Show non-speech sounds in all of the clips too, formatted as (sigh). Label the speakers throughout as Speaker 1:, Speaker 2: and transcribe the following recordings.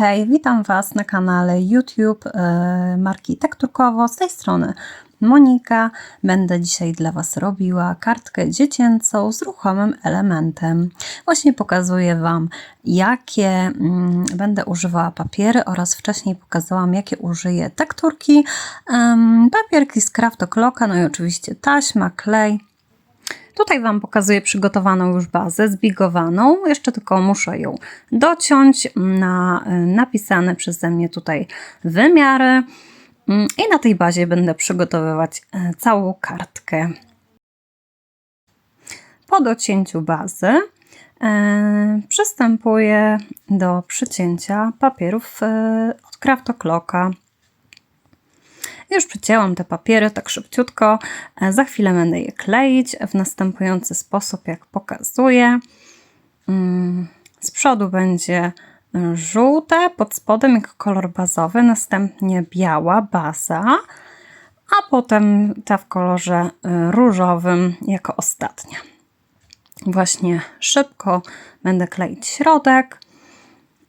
Speaker 1: Hej, witam Was na kanale YouTube e, marki Tekturkowo. Z tej strony Monika. Będę dzisiaj dla Was robiła kartkę dziecięcą z ruchomym elementem. Właśnie pokazuję Wam, jakie mm, będę używała papiery oraz wcześniej pokazałam, jakie użyję tekturki. Papierki z Craft O'Clocka, no i oczywiście taśma, klej. Tutaj Wam pokazuję przygotowaną już bazę, zbigowaną. Jeszcze tylko muszę ją dociąć na y, napisane przeze mnie tutaj wymiary. Mm, I na tej bazie będę przygotowywać y, całą kartkę. Po docięciu bazy y, przystępuję do przycięcia papierów od Craft O'Clocka. Już przycięłam te papiery tak szybciutko. E, za chwilę będę je kleić w następujący sposób, jak pokazuję. Mm, z przodu będzie e, żółte, pod spodem jako kolor bazowy, następnie biała baza, a potem ta w kolorze e, różowym jako ostatnia. Właśnie szybko będę kleić środek.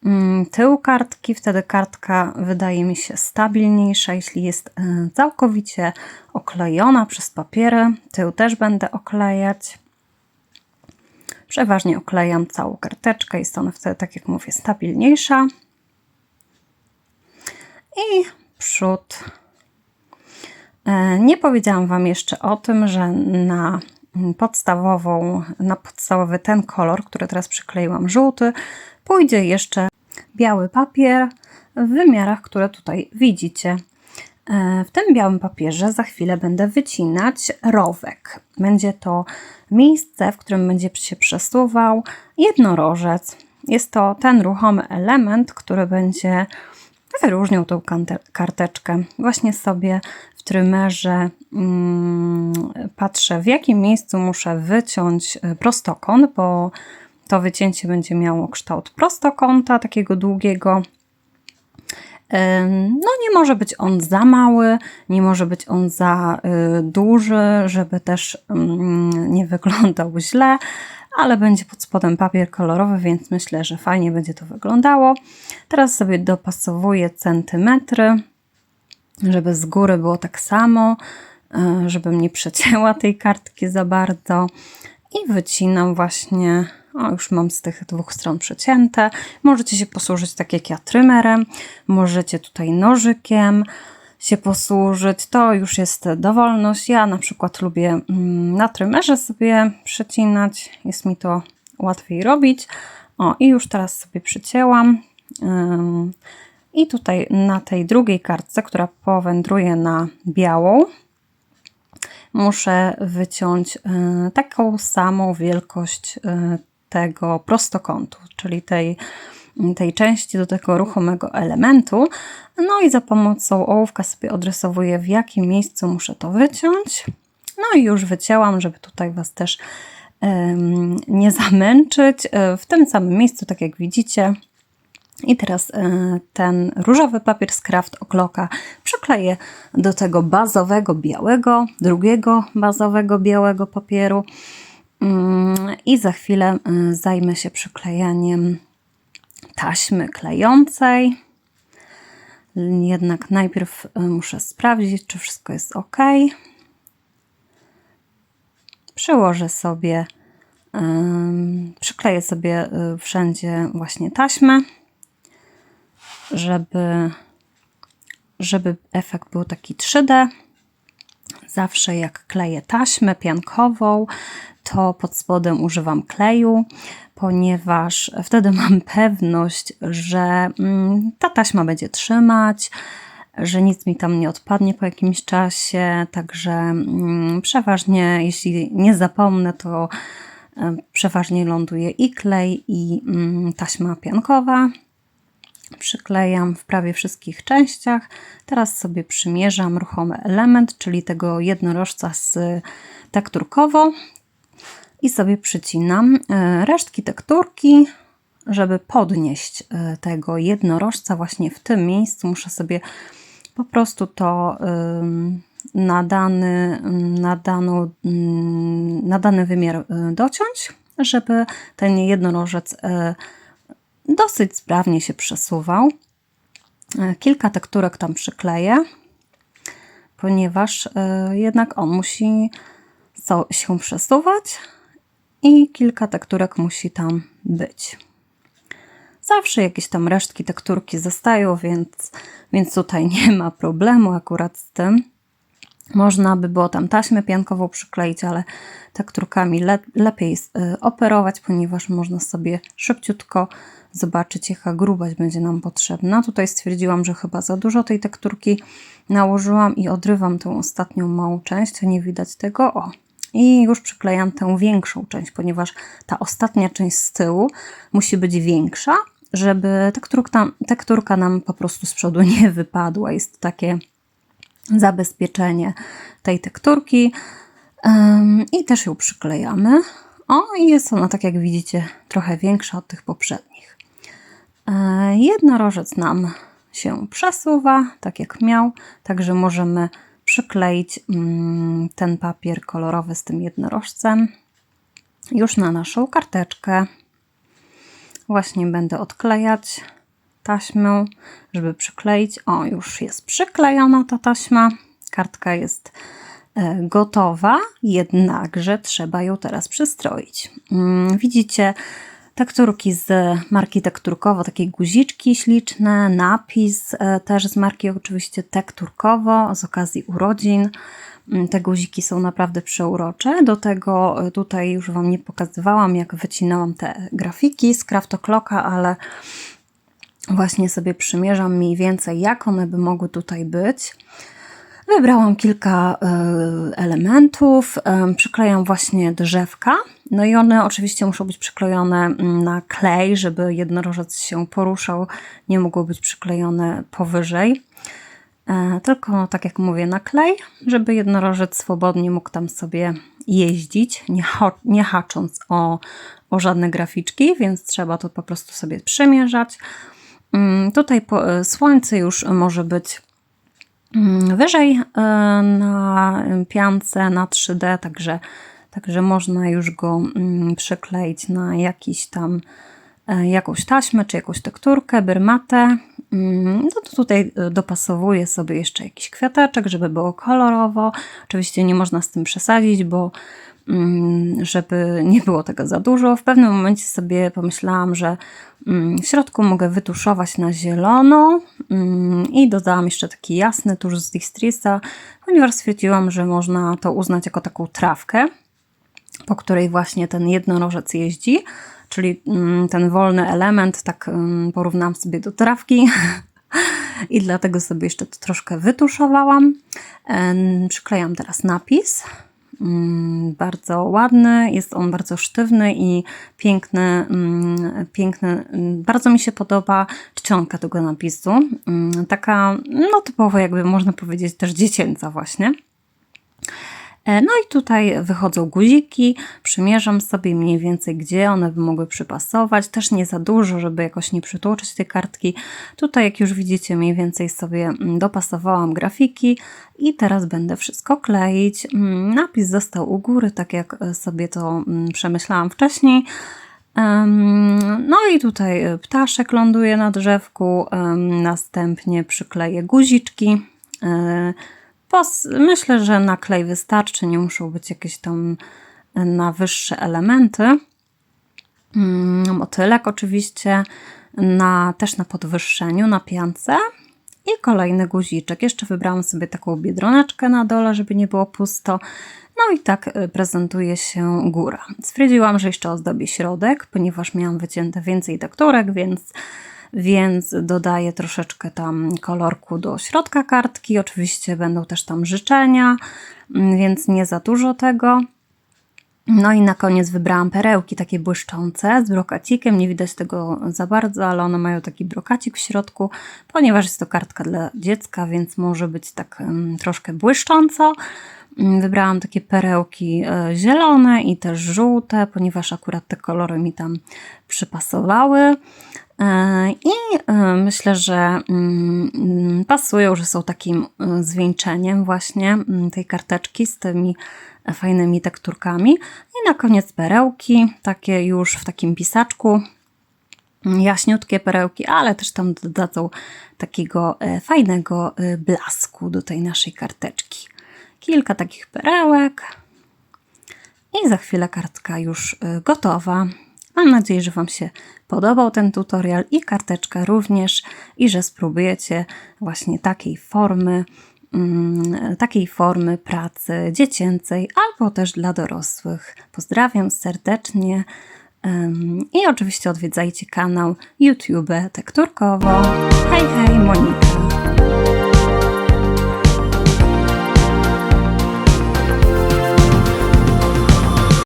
Speaker 1: Mm, tył kartki, wtedy kartka wydaje mi się stabilniejsza, jeśli jest e, całkowicie oklejona przez papiery. Tył też będę oklejać. Przeważnie oklejam całą karteczkę, jest ona wtedy, tak jak mówię, stabilniejsza. I przód. E, nie powiedziałam Wam jeszcze o tym, że na podstawową, na podstawowy ten kolor, który teraz przykleiłam, żółty, pójdzie jeszcze biały papier w wymiarach, które tutaj widzicie. E, w tym białym papierze za chwilę będę wycinać rowek. Będzie to miejsce, w którym będzie się przesuwał jednorożec. Jest to ten ruchomy element, który będzie wyróżniał tą karteczkę. Właśnie sobie w trymerze hmm, patrzę, w jakim miejscu muszę wyciąć e, prostokąt, bo to wycięcie będzie miało kształt prostokąta, takiego długiego. No, nie może być on za mały, nie może być on za y, duży, żeby też mm, nie wyglądał źle, ale będzie pod spodem papier kolorowy, więc myślę, że fajnie będzie to wyglądało. Teraz sobie dopasowuję centymetry, żeby z góry było tak samo, y, żebym nie przecięła tej kartki za bardzo i wycinam właśnie o, już mam z tych dwóch stron przecięte. Możecie się posłużyć tak jak ja trymerem, możecie tutaj nożykiem się posłużyć. To już jest dowolność. Ja na przykład lubię mm, na trymerze sobie przecinać. Jest mi to łatwiej robić. O, i już teraz sobie przycięłam. I tutaj na tej drugiej kartce, która powędruje na białą, muszę wyciąć e, taką samą wielkość e, tego prostokątu, czyli tej, tej części do tego ruchomego elementu. No i za pomocą ołówka sobie odrysowuję, w jakim miejscu muszę to wyciąć. No i już wycięłam, żeby tutaj Was też um, nie zamęczyć. E, w tym samym miejscu, tak jak widzicie, i teraz e, ten różowy papier z Craft O'Clocka przykleję do tego bazowego białego, drugiego bazowego białego papieru. Mm, I za chwilę y, zajmę się przyklejaniem taśmy klejącej. Jednak najpierw y, muszę sprawdzić, czy wszystko jest ok. Przyłożę sobie, przykleję sobie y, wszędzie właśnie taśmę, żeby, żeby efekt był taki 3D. Zawsze jak kleję taśmę piankową, to pod spodem używam kleju, ponieważ wtedy (laughs) mam pewność, że mm, ta taśma będzie trzymać, że nic mi tam nie odpadnie po jakimś czasie. Także mm, przeważnie, jeśli nie zapomnę, to przeważnie ląduje i klej, i mm, taśma piankowa. Przyklejam w prawie wszystkich częściach. Teraz sobie przymierzam ruchomy element, czyli tego jednorożca z tekturkowo i sobie przycinam e, resztki tekturki, żeby podnieść e, tego jednorożca właśnie w tym miejscu. Muszę sobie po prostu to na dany, na, daną, na dany wymiar e, dociąć, żeby ten jednorożec dosyć sprawnie się przesuwał. E, kilka tekturek tam przykleję, ponieważ e, jednak on musi się przesuwać i kilka tekturek musi tam być. Zawsze jakieś tam resztki tekturki zostają, więc, więc tutaj (laughs) nie ma problemu akurat z tym. Można by było tam taśmę piankową przykleić, ale tekturkami le lepiej y, operować, ponieważ można sobie szybciutko zobaczyć, jaka grubość będzie nam potrzebna. Tutaj stwierdziłam, że chyba za dużo tej tekturki nałożyłam i odrywam tą ostatnią małą część, nie widać tego. O, i już przyklejam tę większą część, ponieważ ta ostatnia część z tyłu musi być większa, żeby tekturka, tekturka nam po prostu z przodu (laughs) nie wypadła. Jest takie zabezpieczenie tej tekturki i też ją przyklejamy. O, i jest ona, tak jak widzicie, trochę większa od tych poprzednich. E, jednorożec nam się przesuwa, tak jak miał, także możemy przykleić mm, ten papier kolorowy z tym jednorożcem już na naszą karteczkę. Właśnie będę odklejać taśmę, żeby przykleić. O, już jest przyklejona ta taśma. Kartka jest e, gotowa, jednakże trzeba ją teraz przystroić. Mm, widzicie, tekturki z marki Tekturkowo, takie guziczki śliczne, napis e, też z marki oczywiście Tekturkowo z okazji urodzin. Mm, te guziki są naprawdę przeurocze. Do tego e, tutaj już Wam nie pokazywałam, jak wycinałam te grafiki z Craftoclocka, ale właśnie sobie przymierzam mniej więcej, jak one by mogły tutaj być. Wybrałam kilka e, elementów, przyklejam właśnie drzewka, no i one oczywiście muszą być przyklejone mm, na klej, żeby jednorożec się poruszał, nie mogło być przyklejone powyżej. E, tylko, tak jak mówię, na klej, żeby jednorożec swobodnie mógł tam sobie jeździć, nie, nie hacząc o, o żadne graficzki, więc trzeba to po prostu sobie przemierzać. Mm, tutaj e, słońce już może być mm, wyżej e, na piance, na 3D, także, także można już go mm, przykleić na jakiś tam jakąś taśmę czy jakąś tekturkę, byrmatę. No to tutaj dopasowuję sobie jeszcze jakiś kwiateczek, żeby było kolorowo. Oczywiście nie można z tym przesadzić, bo żeby nie było tego za dużo. W pewnym momencie sobie pomyślałam, że mm, w środku mogę wytuszować na zielono mm, i dodałam jeszcze taki jasny tusz z Distrisa, ponieważ stwierdziłam, że można to uznać jako taką trawkę, po której właśnie ten jednorożec jeździ, czyli ten wolny element, tak porównałam sobie do trawki. (laughs) I dlatego sobie jeszcze to troszkę wytuszowałam. Przyklejam teraz napis. Mm, bardzo ładny, jest on bardzo sztywny i piękny, mm, piękny. Bardzo mi się podoba czcionka tego napisu. Mm, taka, no typowo jakby można powiedzieć też dziecięca właśnie. E, no i tutaj wychodzą guziki, przymierzam sobie mniej więcej, gdzie one by mogły przypasować. Też nie za dużo, żeby jakoś nie przytłoczyć tej kartki. Tutaj, jak już widzicie, mniej więcej sobie mm, dopasowałam grafiki i teraz będę wszystko kleić. Mm, napis został u góry, tak jak e, sobie to mm, przemyślałam wcześniej. No i tutaj e, ptaszek ląduje na drzewku, następnie przykleję guziczki myślę, że na klej wystarczy, nie muszą być jakieś tam e, na wyższe elementy. Mm, motylek oczywiście na, też na podwyższeniu, na piance. I kolejny guziczek. Jeszcze wybrałam sobie taką biedroneczkę na dole, żeby nie było pusto. No i tak e, prezentuje się góra. Stwierdziłam, że jeszcze ozdobię środek, ponieważ miałam wycięte więcej tekturek, więc więc dodaję troszeczkę tam kolorku do środka kartki. Oczywiście będą też tam życzenia, mm, więc nie za dużo tego. No i na koniec wybrałam perełki takie błyszczące z brokacikiem. Nie widać tego za bardzo, ale one mają taki brokacik w środku, ponieważ jest to kartka dla dziecka, więc może być tak um, troszkę błyszcząco. Mm, wybrałam takie perełki e, zielone i też żółte, ponieważ akurat te kolory mi tam przypasowały. E, I e, myślę, że mm, pasują, że są takim e, zwieńczeniem właśnie mm, tej karteczki z tymi fajnymi tekturkami. I na koniec perełki, takie już w takim pisaczku. jaśniutkie perełki, ale też tam dodadzą takiego fajnego blasku do tej naszej karteczki. Kilka takich perełek i za chwilę kartka już gotowa. Mam nadzieję, że Wam się podobał ten tutorial i karteczka również i że spróbujecie właśnie takiej formy, mm, takiej formy pracy dziecięcej albo też dla dorosłych. Pozdrawiam serdecznie. I oczywiście odwiedzajcie kanał YouTube Tekturkowo. Hej, hej, Monika.